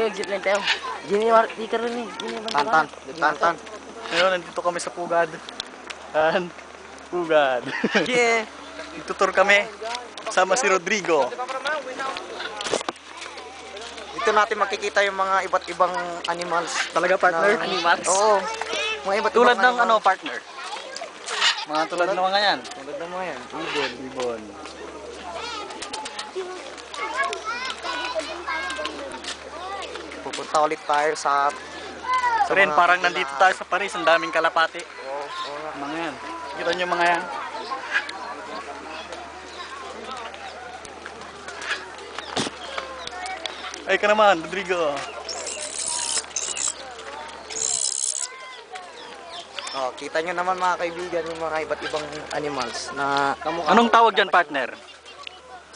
Tayo, zipline tayo. Gini, war- di ka rin eh. Tantan. Tantan. Ngayon, nandito kami sa Pugad. Yan. Pugad. Yeah. Itutur kami. Sama si Rodrigo. Dito natin makikita yung mga iba't ibang animals. Talaga partner? Na- Animals? Oo. Mga iba't Tulad ibang ng ano, partner? Mga tulad ng mga yan. Tulad ng mga yan. Ibon. Ibon. Pupunta ulit tayo sa... So rin, mga parang nandito tayo sa Paris. Ang daming kalapati. Oo, oo nga. Mga yan. Kita nyo mga yan. Ay ka naman, Rodrigo. Oh, kita nyo naman mga kaibigan yung mga iba't ibang animals na kamukha. Anong tawag dyan, partner?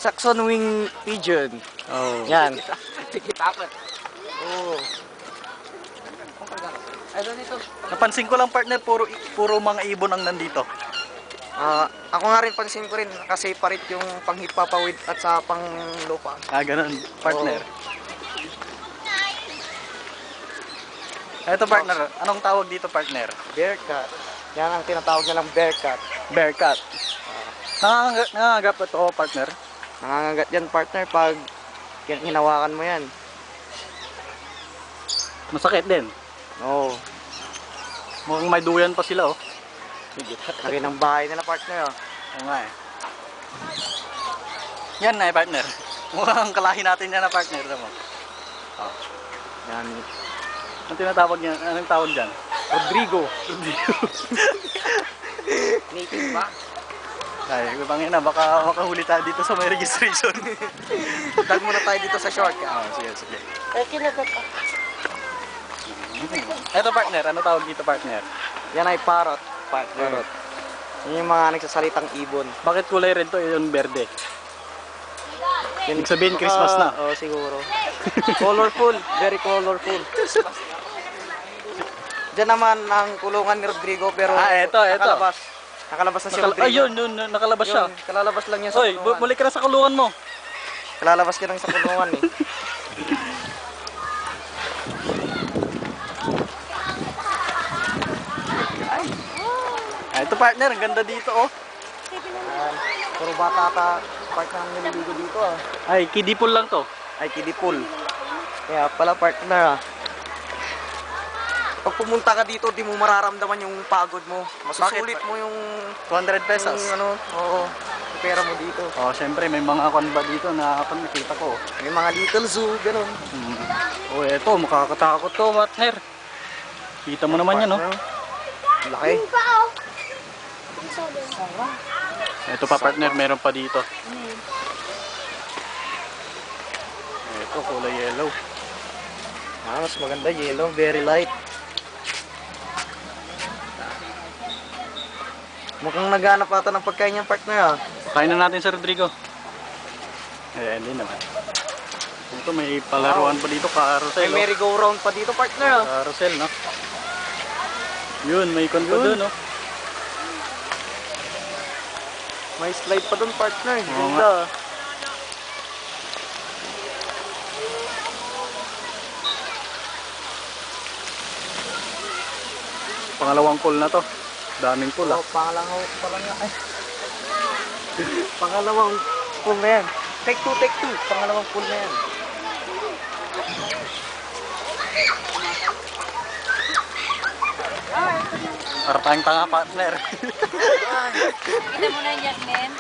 Saxon wing pigeon. Oh. Yan. Tikitapat. Oo. Nito? Napansin ko lang, partner, puro, puro mga ibon ang nandito. Ah, ako nga rin pansin ko rin kasi parit yung panghipapawid at sa panglupa. Ah, ganun, partner. Eto, partner. Anong tawag dito, partner? Bear cat. Yan ang tinatawag nilang bear cat. Bear cat. Nangangagat, nangangagat ito, partner. Nangangagat yan partner pag kin- hinawakan mo yan. Masakit din. Oo. Mukhang may duyan pa sila, oh. Laki ng bahay nila partner oh. Oo nga eh. Yan na eh, partner. Mukhang kalahi natin yan na partner. Tama mo. Yan. Anong tinatawag niyan? Anong tawag dyan? Rodrigo. Native ba? Ay, bangin na. Baka makahuli tayo dito sa may registration. Dag muna tayo dito sa shortcut. Ah, sige, sige. Eh, kinagat ka. Eto partner, ano tawag dito partner? Yan ay parrot. Parrot. Yan yung mga nagsasalitang ibon. Bakit kulay red to? Yung berde. Ibig sabihin, Christmas na. Oo, siguro. colorful. Very colorful. Diyan naman ang kulungan ni Rodrigo pero Ah, eto, eto. nakalabas. Nakalabas na si Nakal- Rodrigo. Ayun, yun, yun, nakalabas siya. Yun, kalalabas lang niya sa Hoy, bu- kulungan. balik ka na sa kulungan mo. Kalalabas ka lang sa kulungan eh. ito partner, ang ganda dito oh. Yan. Puro bata ata part na nililigo dito ah. Ay, kiddie pool lang to. Ay, kiddie pool. Kaya pala partner ah. Pag pumunta ka dito, di mo mararamdaman yung pagod mo. Masusulit mo yung, 200 pesos. yung ano, oo, yung pera mo dito. Oh, syempre may mga kwan ba dito na kwan nakita ko. May mga little zoo, ganun. Hmm. Oh, eto, makakatakot to, partner. Kita mo naman yan, no? Laki. Ito pa, partner, meron pa dito. Ito, kulay yellow. Ah, mas maganda yellow, very light. Mukhang naghanap ata ng pagkain niyang partner ah. Kain na natin sa Rodrigo. Eh, hindi naman. Ito, may palaruan pa dito, May carousel, oh. merry-go-round pa dito partner ah. Carousel, no? Yun, may kon pa doon, no? May slide pa doon partner. Oo Ganda. ah. Pangalawang pool na to. Daming pool, ah. Oh, pangalawang pa lang yan. Ay. pangalawang pool na yan. Take two, take two. Pangalawang pool na yan. Para tayong tanga, partner. Kita mo na yung Jasmine.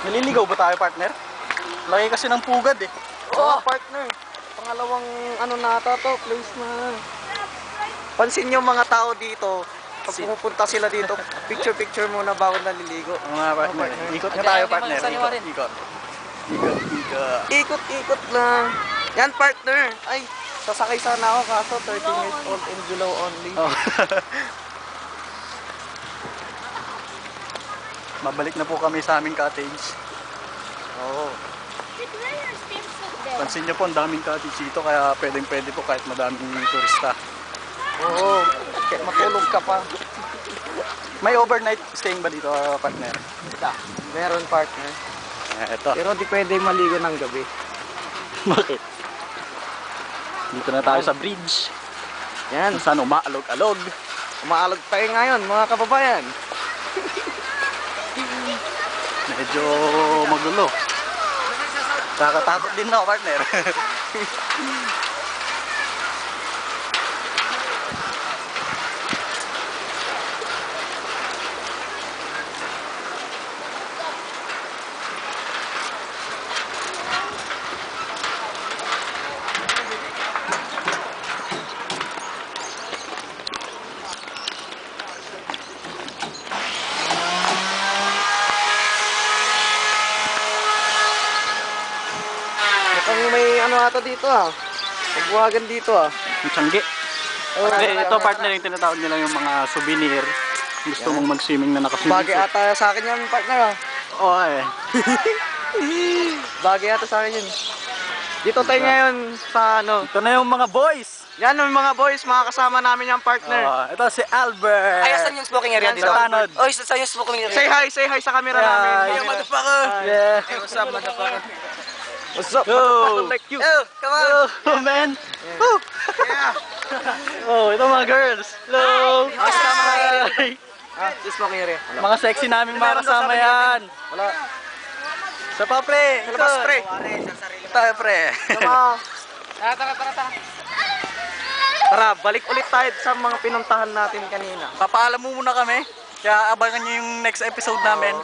Naliligaw ba tayo, partner? Laki kasi ng pugad, eh. Oo, partner. Pangalawang ano na ata to, place na. Pansin nyo mga tao dito, pag pumupunta sila dito, picture-picture muna bago naliligo. Mga partner. partner. Ikot nga tayo, partner. Ikot, rin. ikot. Ikot, ikot. Ikot-ikot lang. Yan, partner. Ay, sasakay sana ako kaso 13 years old and below only. Oh. Mabalik na po kami sa aming cottage. Oo. Pansin niyo po, ang daming cottage dito, kaya pwedeng pwede po kahit madaming turista. Oo. Kahit matulog ka pa. May overnight staying ba dito, partner? Meron, partner. Eto. Pero di pwede maligo ng gabi. Bakit? Dito na tayo sa bridge. Yan, Kung saan umaalog-alog. umaalog tayo ngayon mga kababayan. Medyo magulo. Kakatakot din ako, partner. Mukhang may ano ata dito ah. Pagbuhagan dito ah. Yung. Oh, Eh, ito partner yung tinatawag nila yung mga souvenir. Gusto mong mag-swimming na nakaswimming Bagay suit. ata sa akin yan, partner ah. Oo eh. Bagay ata sa akin yun. Dito tayo ngayon sa ano. Ito na yung mga boys. Yan yung mga boys, mga kasama namin yung partner. Ah, ito si Albert. Ay, asan yung smoking area Yan dito? sa Tanod. Oy, saan yung smoking area? Say hi, say hi sa camera Hi. namin. Hey, motherfucker! Yeah. Hey, what's up, motherfucker? What's up? Yo. like you. Oh, come on! Oh, man. Woo. Oh, ito mga girls. Hello. Mga Hi. Ah, this smoking area. Mga sexy namin mga kasama yan. Wala. Sa pa, pre. Sa labas, pre. Tayo, pre. Tama. Tara, tara, tara, tara. Tara, balik ulit tayo sa mga pinuntahan natin kanina. Papaalam mo muna kami. Kaya abangan nyo yung next episode namin.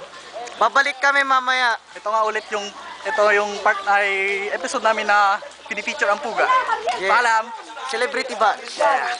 Babalik kami mamaya. Ito nga ulit yung ito yung part ay episode namin na pinifeature ang puga. Yeah. Paalam. Celebrity ba? Yeah.